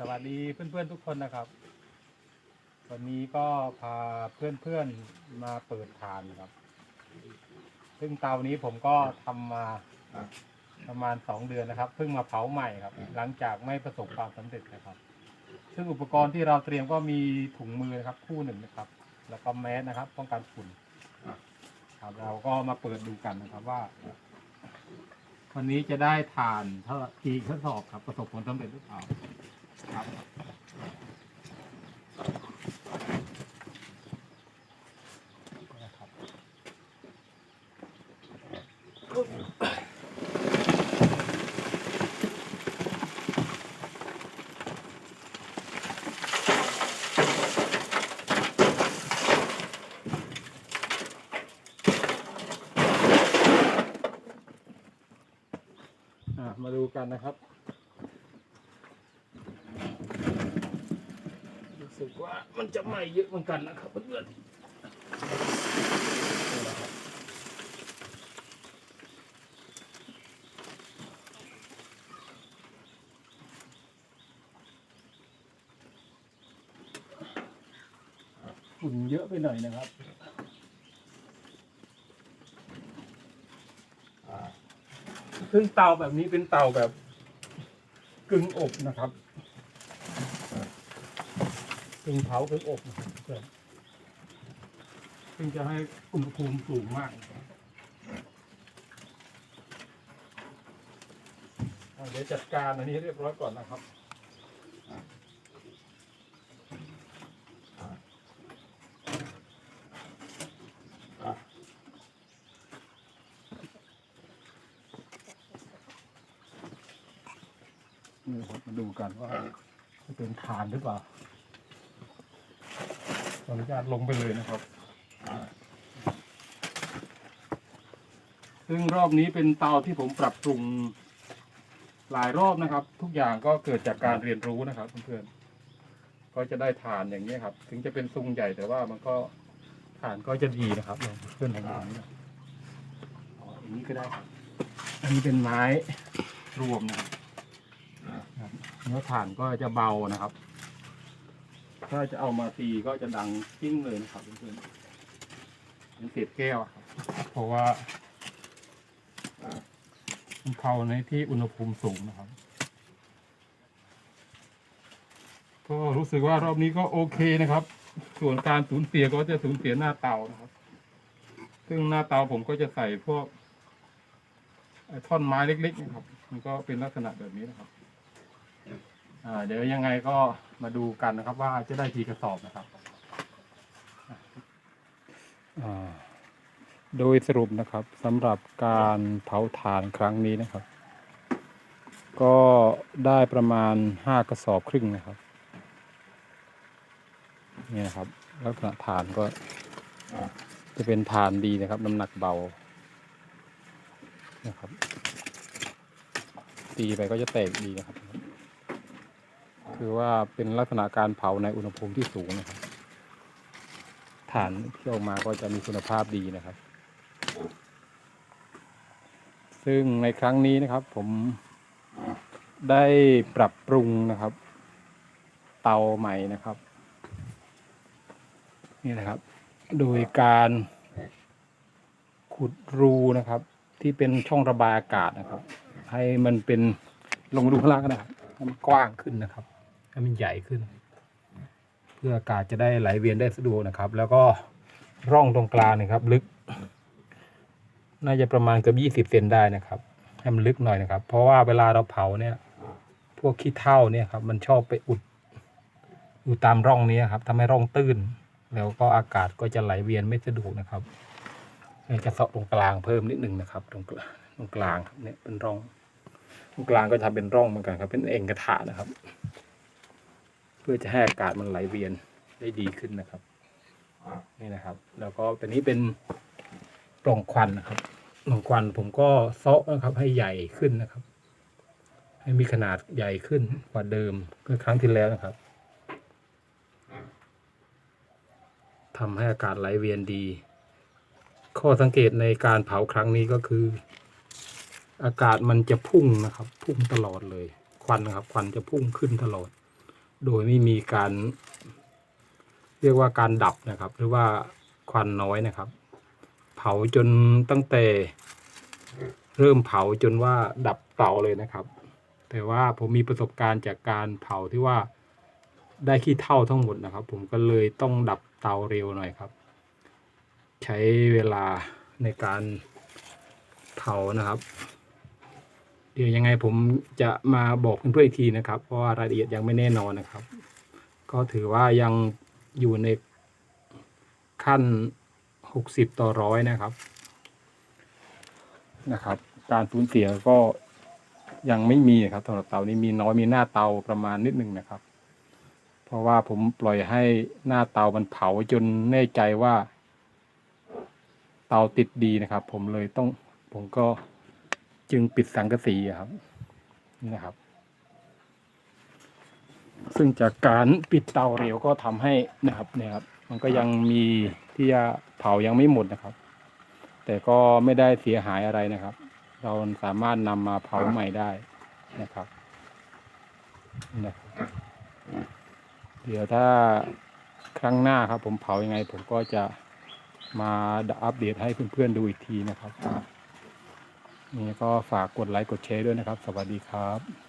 สวัสดีเพื่อนๆทุกคนนะครับ วันนี้ก็พาเพื่อนๆมาเปิดทานครับ ซึ่งเตานี้ผมก็ทำมาประมาณสองเดือนนะครับเพิ่งมาเผาใหม่ครับ หลังจากไม่ประสบความสำเร็จนะครับ ซึ่งอุปกรณ์ที่เราเตรียมก็มีถุงมือนะครับ คู่หนึ่งนะครับ แล้วก็แมสนะครับ ป้องกันฝุ่นครับ เราก็มาเปิดดูกันนะครับว่าวันนี้จะได้ทานเท่ากี่ทดสอบครับประสบผลสำเร็จหรือเปล่า ครับนะครับอะมาดูกันนะครับ สึกว่ามันจะไหม้เยอะเหมือนกันนะครับเพื่อนฝุ่นเยอะไปหน่อยนะครับซึ่งเตาแบบนี้เป็นเตาแบบกึ่งอบนะครับ งเผากึ่งอบนะครับเพื่อนซึ่งจะให้อุณหภูมิสูงมากเดี๋ยวจัดการอันนี้เรียบร้อยก่อนนะครับนี่ครับมาดูกันว่าจะเป็นฐานหรือเปล่า ออนุญาตลงไปเลยนะครับ ซึ่งรอบนี้เป็นเตาที่ผมปรับปรุงหลายรอบนะครับ ทุกอย่างก็เกิดจากการเรียนรู้นะครับเพื่อนๆก็จะได้ฐานอย่างนี้ยครับ ถึงจะเป็นซุงใหญ่แต่ว่ามันก็ฐานก็จะดีนะครับลองเพื่อนทำอย่างนี้นะอ๋ออย่างนี้ก็ได้ครับอันนี้เป็นไม้รวมนะครับครับเนื้อถ่านก็จะเบานะครับ ถ้าจะเอามาตีก็จะดังจิ้งเลยนะครับเพื่อนๆเป็นเศษแก้วครับเพราะว่ามันเผาในที่อุณหภูมิสูงนะครับ ก็รู้สึกว่ารอบนี้ก็โอเคนะครับ ส่วนการสูญเสียก็จะสูญเสียหน้าเตานะครับ ซึ่งหน้าเตาผมก็จะใส่พวกท่อนไม้เล็กๆนะครับ มันก็เป็นลักษณะแบบนี้นะครับ เดี๋ยวยังไงก็มาดูกันนะครับ ว่าจะได้กี่กระสอบนะครับโดยสรุปนะครับสำหรับการเผาถ่านครั้งนี้นะครับ ก็ได้ประมาณห้ากระสอบครึ่งนะครับนี่นะครับลักษณะฐานก็จะเป็นฐานดีนะครับ น้ำหนักเบานะครับ ตีไปก็จะแตกดีนะครับ คือว่าเป็นลักษณะการเผาในอุณหภูมิที่สูงนะครับฐานที่ออกมาก็จะมีคุณภาพดีนะครับ ซึ่งในครั้งนี้นะครับ ผมได้ปรับปรุงนะครับ เตาใหม่นะครับ นี่นะครับ โดยการขุดรูนะครับ ที่เป็นช่องระบายอากาศนะครับ ให้มันเป็นลงรูข้างล่างก็ได้ครับให้มันกว้างขึ้นนะครับ ให้มันใหญ่ขึ้น เพื่ออากาศจะได้ไหลเวียนได้สะดวกนะครับ แล้วก็ร่องตรงกลางนะครับ ลึก น่าจะประมาณเกือบยี่สิบเซนได้นะครับ ให้มันลึกหน่อยนะครับ เพราะว่าเวลาเราเผาเนี่ย พวกขี้เถ้าเนี่ยครับ มันชอบไปอุดอยู่ตามร่องนี้ครับทำให้ร่องตื้น แล้วก็อากาศก็จะไหลเวียนไม่สะดวกนะครับจะเสาะตรงกลางเพิ่มนิดหนึ่งนะครับ ตรงกลางตรงกลางเนี่ยเป็นร่อง ตรงกลางก็ทำเป็นร่องเหมือนกันครับ เป็นเอ็งกระทะนะครับ พื่อจะให้อากาศมันไหลเวียนได้ดีขึ้นนะครับ นี่นะครับ แล้วก็ตัวนี้เป็นปล่องควันนะครับปล่องควันผมก็เซาะนะครับ ให้ใหญ่ขึ้นนะครับ ให้มีขนาดใหญ่ขึ้นกว่าเดิมเมื่อครั้งที่แล้วนะครับทำให้อากาศไหลเวียนดี ข้อสังเกตในการเผาครั้งนี้ก็คือ อากาศมันจะพุ่งนะครับ พุ่งตลอดเลย ควันนะครับ ควันจะพุ่งขึ้นตลอด โดยไม่มีการ เรียกว่าการดับนะครับ หรือว่าควันน้อยนะครับ เผาจนตั้งแต่ เริ่มเผาจนว่าดับเตาเลยนะครับ แต่ว่าผมมีประสบการณ์จากการเผาที่ว่าได้ขี้เท่าทั้งหมดนะครับ ผมก็เลยต้องดับเตาเร็วหน่อยครับ ใช้เวลาในการเผานะครับ เดี๋ยวยังไงผมจะมาบอกเพื่อนๆอีกทีนะครับ เพราะว่ารายละเอียดยังไม่แน่นอนนะครับ ก็ถือว่ายังอยู่ในขั้นหกสิบต่อร้อยนะครับนะครับ การสูญเสียก็ยังไม่มีนะครับสำหรับเตานี้มีน้อยมีหน้าเตาประมาณนิดหนึ่งนะครับ เพราะว่าผมปล่อยให้หน้าเตามันเผาจนแน่ใจว่า เตาติดดีนะครับ ผมเลยต้องผมก็ จึงปิดสังกะสีครับนี่นะครับ ซึ่งจากการปิดเตาเร็วก็ทำให้นะครับเนี่ยครับ มันก็ยังมีที่จะเผายังไม่หมดนะครับ แต่ก็ไม่ได้เสียหายอะไรนะครับ เราสามารถนำมาเผาใหม่ได้นะครับนะครับเดี๋ยวถ้าครั้งหน้าครับ ผมเผายังไง ผมก็จะมาอัปเดตให้เพื่อนๆดูอีกทีนะครับ นี่ก็ฝากกดไลค์กดแชร์ด้วยนะครับ สวัสดีครับ